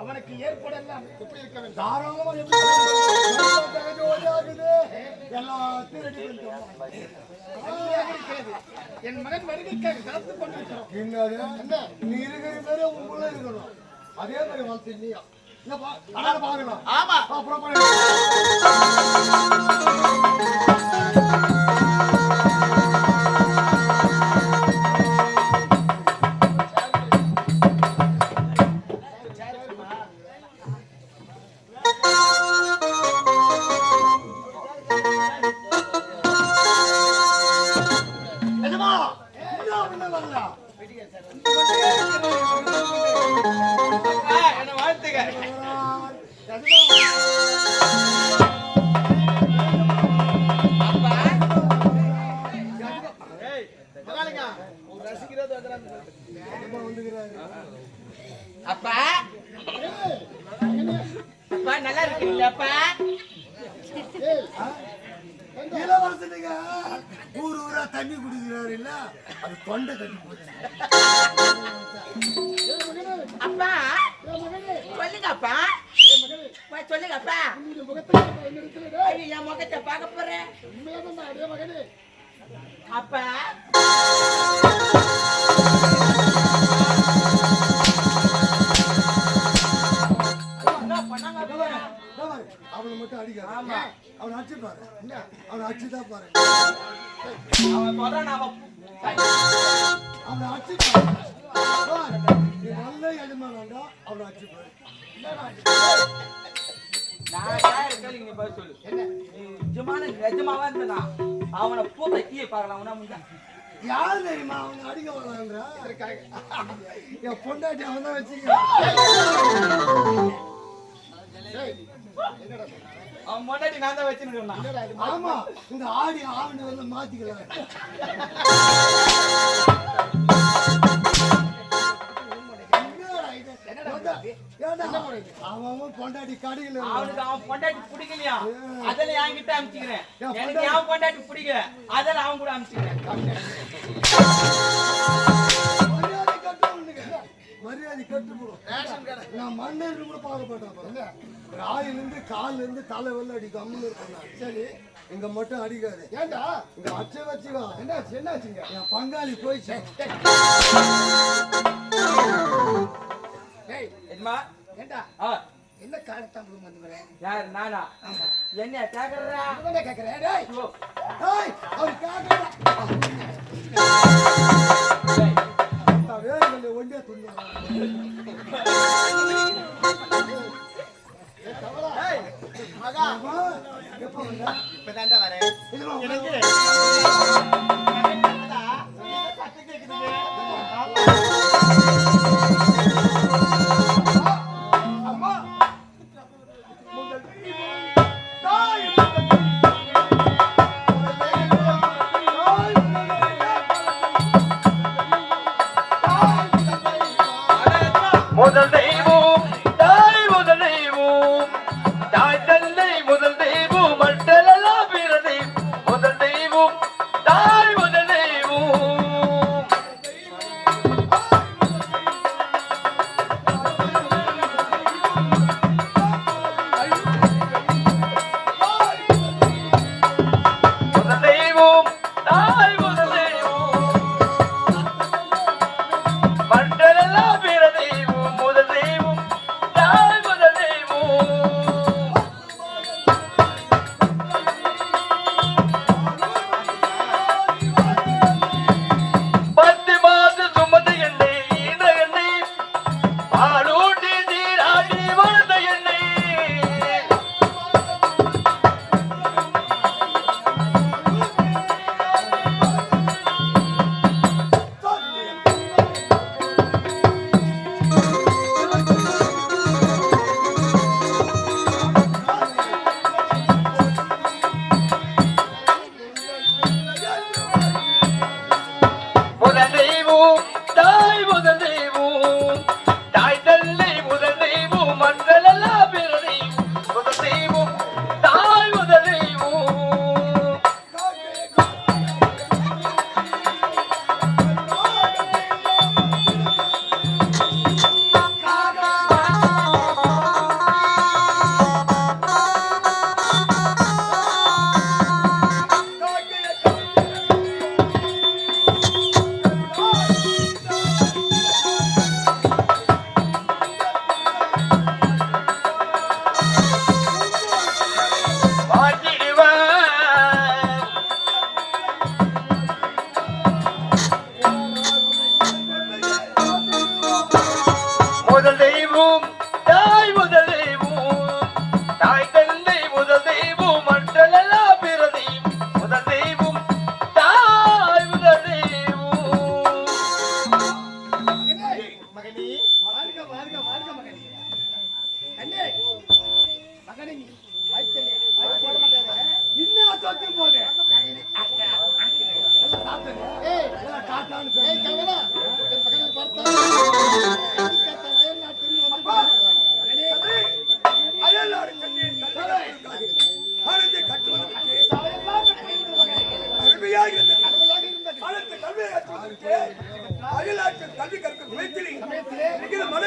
அவனுக்கு ஏற்படெல்லாம் எப்படி இருக்க வேண்டும் தாராளமா என் மகன் வருகைக்காக காத்துக் கொண்டிருக்கிறோம் என்னது? நீ இருக்கிற மாதிரி உங்களுக்குள்ள இருக்கணும். அதே மாதிரி? இல்லப்பா, அழகா பார்க்கலாம். ஆமா அப்புறம் ஊர் ஊரா தண்ணி குடிக்கிறாரு இல்ல அது தொண்டை கட்டி போச்சு. அப்பா சொல்லுங்கப்பா. சொல்லுங்கப்பா. என் முகத்தை பார்க்க போறேன். அப்பா? அவனை மட்டும் அடிக்காத. அவனை அடிச்சு பாரு. அவனை அடிச்சுதான் பாரு. அவன் சொல்றான் அவன் அவனை அடிச்சு நீ நல்ல அவனை அடிச்சு பாரு அவனை பூத்த தீய பார்க்கலாம் யாரு தெரியுமா அவனை அடிக்க என் பொண்டாட்டி அவன் தான் வச்சுக்கிறான் அவன் முன்னாடி நான் தான் வச்சுன்னு ஆமா இந்த ஆடி ஆவணி வந்து மாத்திக்கலாம். என்னடா இது? ஏண்டா? அவன் அவன் பொண்டாட்டி கடையில் அவனுக்கு அவன் பொண்டாட்டி பிடிக்கலையா? அதில் என்கிட்ட அனுப்பிச்சுக்கிறேன் என் எனக்கு அவன் பொண்டாட்டி பிடிக்கல. அதில் அவன் கூட கட்டுறவனுங்க. மரியாதை கட்டு போடும் நான் மன்னர் கூட பார்க்க மாட்டேன் ராயில இருந்து கால்ல இருந்து தலை வெள்ள அடிக்கும் அம்மன் இருக்கணும் சரி இங்க மட்டும் அடிக்காது. ஏண்டா? இங்க அச்ச வச்சுக்கோ என்ன என்னாச்சுங்க? என் பங்காளி போயிடுச்சு. ஏண்டா? என்ன காலத்தாம்பலம் வந்துக்கிறேன் யார் நானா? என்ன கேக்குறா ஏய், அவர் கேட்கல. ஒண்டியா துணியா மகா. எப்ப வரேன். எனக்கு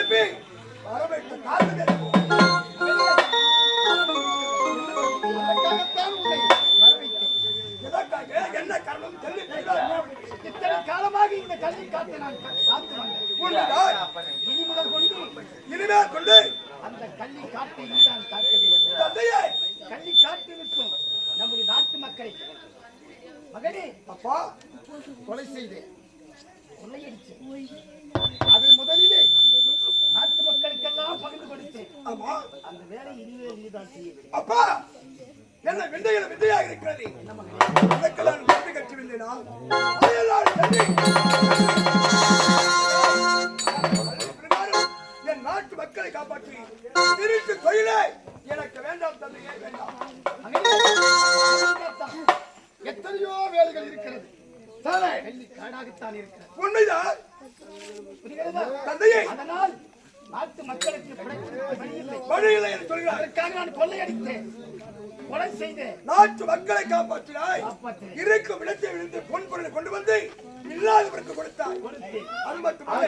கருப்பு வரவேற்று காத்து கருப்பு என்ன காரணம் இத்தனை காலமாக இந்த கல்வி காத்து நான் காத்து கொண்டு இனிமேல் கொண்டு அந்த கல்வி காட்டை நான் காக்க வேண்டும் கல்வி காத்து நிற்கும் நம்முடைய நாட்டு மக்களை மகனே அப்பா கொலை செய்தேன் கொள்ளையடிச்சு அது முதலிலே மக்களுக்கெல்லாம் பகிர்ந்து கொடுத்தேன் ஆமா. அந்த வேலை இனிமேல் நீதான் செய்ய வேண்டும் அப்பா என்ன விந்தைகள் விந்தையாக இருக்கிறது எனக்கெல்லாம் நன்றி என் நாட்டு மக்களை காப்பாற்றி திருட்டு தொழிலே எனக்கு வேண்டாம் தந்தையே வேண்டாம்? எத்தனையோ வேலைகள் இருக்கிறது. காடாகத்தான் இருக்கிறது. உண்மைதான். தந்தையே அதனால் நாட்டு மக்களுக்கு பிழைக்க வழி இல்லை. வழி இல்லை என்று சொல்கிறார் அதற்காக நான் கொள்ளையடித்தேன். கொலை செய்தேன். நாட்டு மக்களை காப்பாற்றினாய். இருக்கும் இடத்தை விழுந்து பொன் பொருளை கொண்டு வந்து இல்லாதவருக்கு கொடுத்தாய். அது மட்டுமல்ல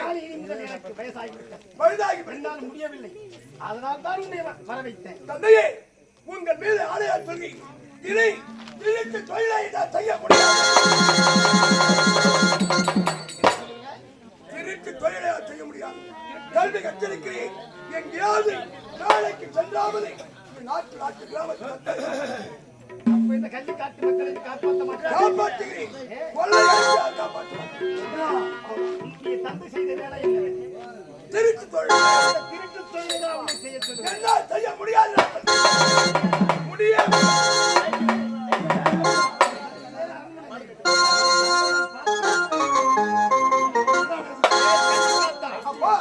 எனக்கு வயசாகிவிட்டது. என்னால் முடியவில்லை. அதனால் தான் உன்னை வர வைத்தேன் தந்தையே உங்கள் மீது ஆணையா சொல்லி இதை திருட்டு தொழிலை நான் செய்ய முடியாது திருட்டு தொழில் திருட்டு தொழிலை தான் செய்ய என்னால் செய்ய முடியாது. முடியாது அப்பா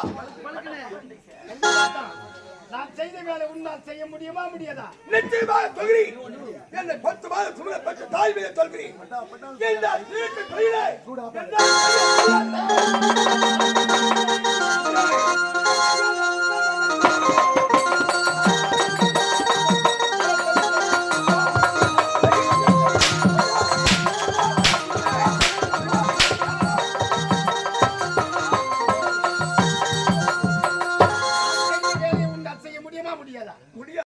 நான் செய்த வேலை உன்னால் செய்ய முடியுமா முடியாதா? நிச்சயமாக சொல்கிறேன். என்னை பத்து மாதம் சுமத பெற்ற தாய் மீது சொல்கிறேன். இந்த திருட்டு தொழிலை என்னால்